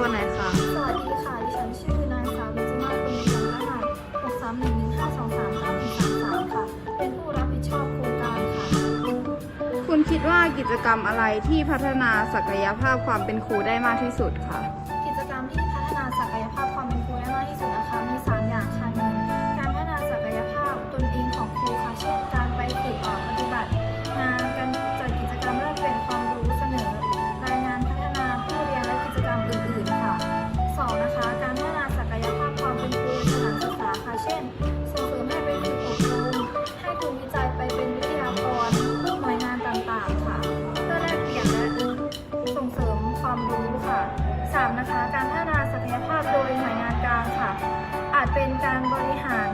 ตัหนคะสวัสดีค่ะ ดิฉันชื่อนางสาวมิซิมาคุณมีรหัสามหนึ่งหนึ่งห้าสองสามเก้าหนึ่งสามสามค่ะ เป็นผู้รับผิดชอบโครงการค่ะ คุณคิดว่ากิจกรรมอะไรที่พัฒนาศักยภาพความเป็นครูได้มากที่สุดคะกิจกรรมที่ บริหาร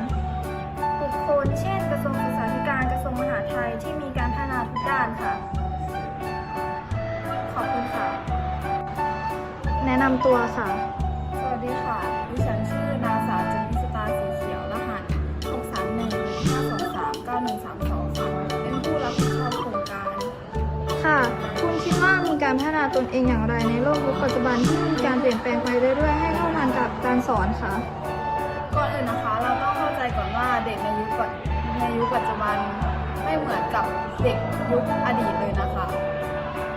บุคคลเช่น กระทรวงศึกษาธิการกระทรวงมหาดไทยที่มีการพัฒนาทุกด้านค่ะ ขอบคุณค่ะ แนะนำตัวค่ะ สวัสดีค่ะ ดิฉันชื่อนางสาวจันทิสตาสีเขียว รหัส631 523 9132ค่ะเป็นผู้รับผิดชอบโครงการ ค่ะ คุณคิดว่ามีการพัฒนาตนเองอย่างไรในโลกยุคปัจจุบันที่มีการเปลี่ยนแปลงไปเรื่อยๆ ให้เข้าทันกับการสอนคะ ก่อนอื่นนะคะ เราต้องเข้าใจก่อนว่าเด็กในยุคปัจในยุคปัจจุบันไม่เหมือนกับเด็กยุคอดีตเลยนะคะ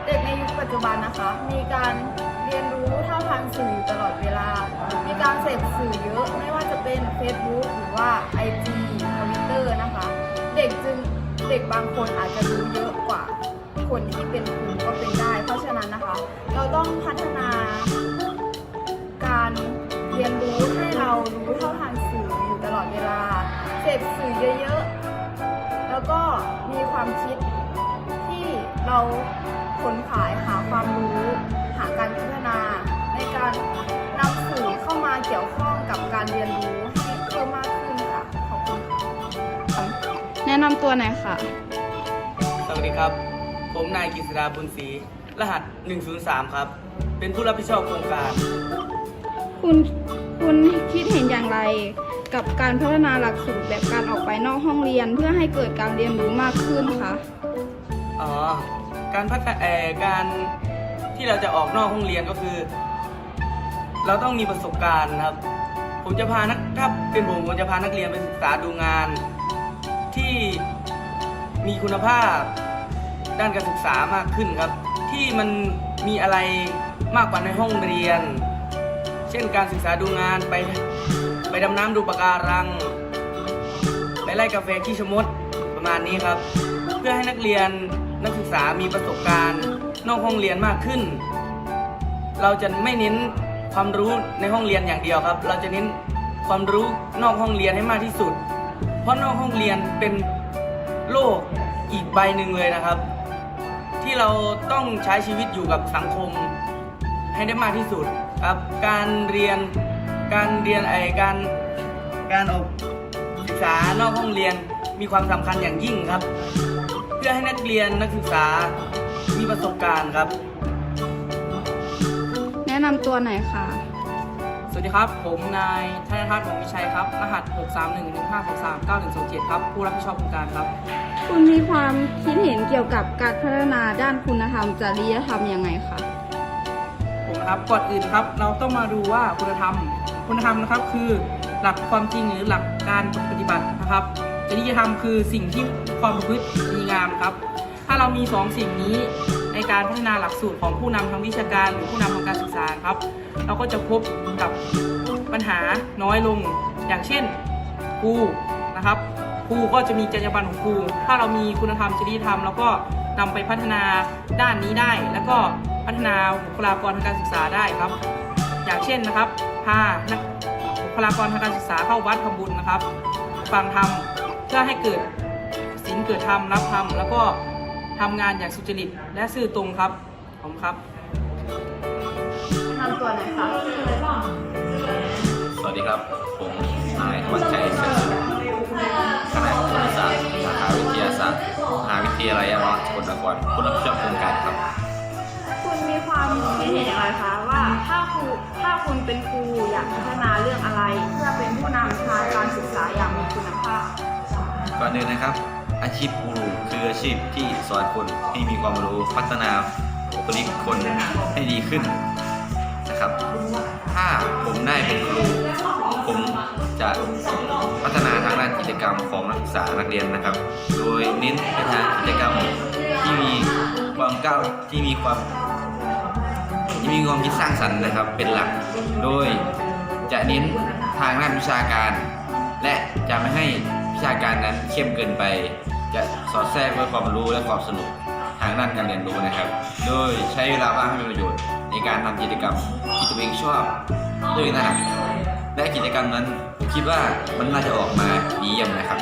เด็กในยุคปัจจุบันนะคะ มีการเรียนรู้เท่าทันสื่ออยู่ตลอดเวลา มีการเสพสื่อเยอะไม่ว่าจะเป็น Facebook หรือว่า IG Twitter นะคะ เด็กจึงเด็กบางคนอาจจะรู้เยอะกว่า คนที่เป็นครูก็เป็นได้ เพราะฉะนั้นนะคะ เราต้องพัฒนาการเรียนรู้ให้เรารู้เท่าทัน เสพสื่อเยอะๆ แล้วก็มีความคิดที่เราขนขายหาความรู้ หาการพัฒนา ในการนำสื่อเข้ามาเกี่ยวข้องกับการเรียนรู้ให้เพิ่มมากขึ้นค่ะ ขอบคุณค่ะแนะนำตัวหน่อยค่ะ สวัสดีครับ ผมนายกฤษดาบุญศรีรหัส 103 ครับ เป็นผู้รับผิดชอบโครงการ คุณ คุณคิดเห็นอย่างไร กับการพัฒนาหลักสูตรแบบการออกไปนอกห้องเรียน เพื่อให้เกิดการเรียนรู้มากขึ้นคะอ๋อการพัฒนาการที่เราจะออกนอกห้องเรียนก็คือ เราต้องมีประสบการณ์ครับ ผมจะพานักถ้าเป็นผมผมจะพานักเรียนไปศึกษาดูงาน ที่มีคุณภาพด้านการศึกษามากขึ้นครับ ที่มันมีอะไรมากกว่าในห้องเรียน เช่นการศึกษาดูงานไปไปดำน้ำดูปะการัง ไปไล่กาแฟขี้ชมดประมาณนี้ครับ เพื่อให้นักเรียนนักศึกษามีประสบการณ์ นอกห้องเรียนมากขึ้น เราจะไม่เน้นความรู้ในห้องเรียนอย่างเดียวครับ เราจะเน้นความรู้นอกห้องเรียนให้มากที่สุด เพราะนอกห้องเรียนเป็นโลกอีกใบหนึ่งเลยนะครับ ที่เราต้องใช้ชีวิตอยู่กับสังคม ให้ได้มากที่สุดครับการเรียนการเรียนไอการการออกศึกษานอกห้องเรียนมีความสำคัญอย่างยิ่งครับ เพื่อให้นักเรียนนักศึกษามีประสบการณ์ครับ แนะนำตัวหน่อยค่ะ สวัสดีครับ ผมนายธนทัศน์หงวิชัยครับ รหัส 6 3 1 1 5 6 3 9 1 2 7 ครับ ผู้รับผิดชอบโครงการครับ คุณมีความคิดเห็นเกี่ยวกับการพัฒนาด้านคุณธรรมจริยธรรมยังไงคะผม นะครับก่อนอื่นครับเราต้องมาดูว่าคุณธรรม คุณธรรมนะครับคือหลักความจริงหรือหลักการปฏิบัตินะครับจริยธรรมคือสิ่งที่ความประพฤติดีงามครับ ถ้าเรามีสองสิ่งนี้ในการพัฒนาหลักสูตรของผู้นำทางวิชาการหรือผู้นำทางการศึกษาครับ เราก็จะพบกับปัญหาน้อยลง อย่างเช่นครูนะครับครูก็จะมีจรรยาบรรณของครูถ้าเรามีคุณธรรมจริยธรรม แล้วก็นำไปพัฒนาด้านนี้ได้ แล้วก็ พัฒนาบุคลากรทางการศึกษาได้ครับ อย่างเช่นนะครับพานักบุคลากรทางการศึกษาเข้าวัดทำบุญนะครับ ฟังธรรมเพื่อให้เกิดศีลเกิดธรรมรับธรรมแล้วก็ทำงานอย่างสุจริตและซื่อตรงครับผมครับนำตัวหน่อยค่ะสวัสดีครับ ผมนายธวัชชัยเชิญสุขคณะครุศาสตร์สาขาวิทยาศาสตร์มหาวิทยาลัยอมรสกลนครผู้รับผิดชอบโครงการครับ ถ้าครูถ้าคุณเป็นครูอยากพัฒนาเรื่องอะไร เพื่อเป็นผู้นำทางการศึกษาอย่างมีคุณภาพก่อนอื่นนะครับ อาชีพครูคืออาชีพที่สอนคนให้มีความรู้พัฒนาบุคลิกคนให้ดีขึ้นนะครับ ถ้าผมได้เป็นครูผมจะพัฒนาทางด้านกิจกรรมของนักศึกษานักเรียนนะครับ โดยเน้นไปทางกิจกรรมที่มีความก้าวที่มีความ ที่มีความคิดสร้างสรรค์นะครับเป็นหลัก โดยจะเน้นทางด้านวิชาการ และจะไม่ให้วิชาการนั้นเข้มเกินไป จะสอดแทรกด้วยความรู้และความสนุกทางด้านการเรียนรู้นะครับ โดยใช้เวลาว่างให้เป็นประโยชน์ในการทำกิจกรรมที่ตัวเองชอบด้วยนะครับและกิจกรรมนั้นผมคิดว่ามันน่าจะออกมาดีเยี่ยมนะครับ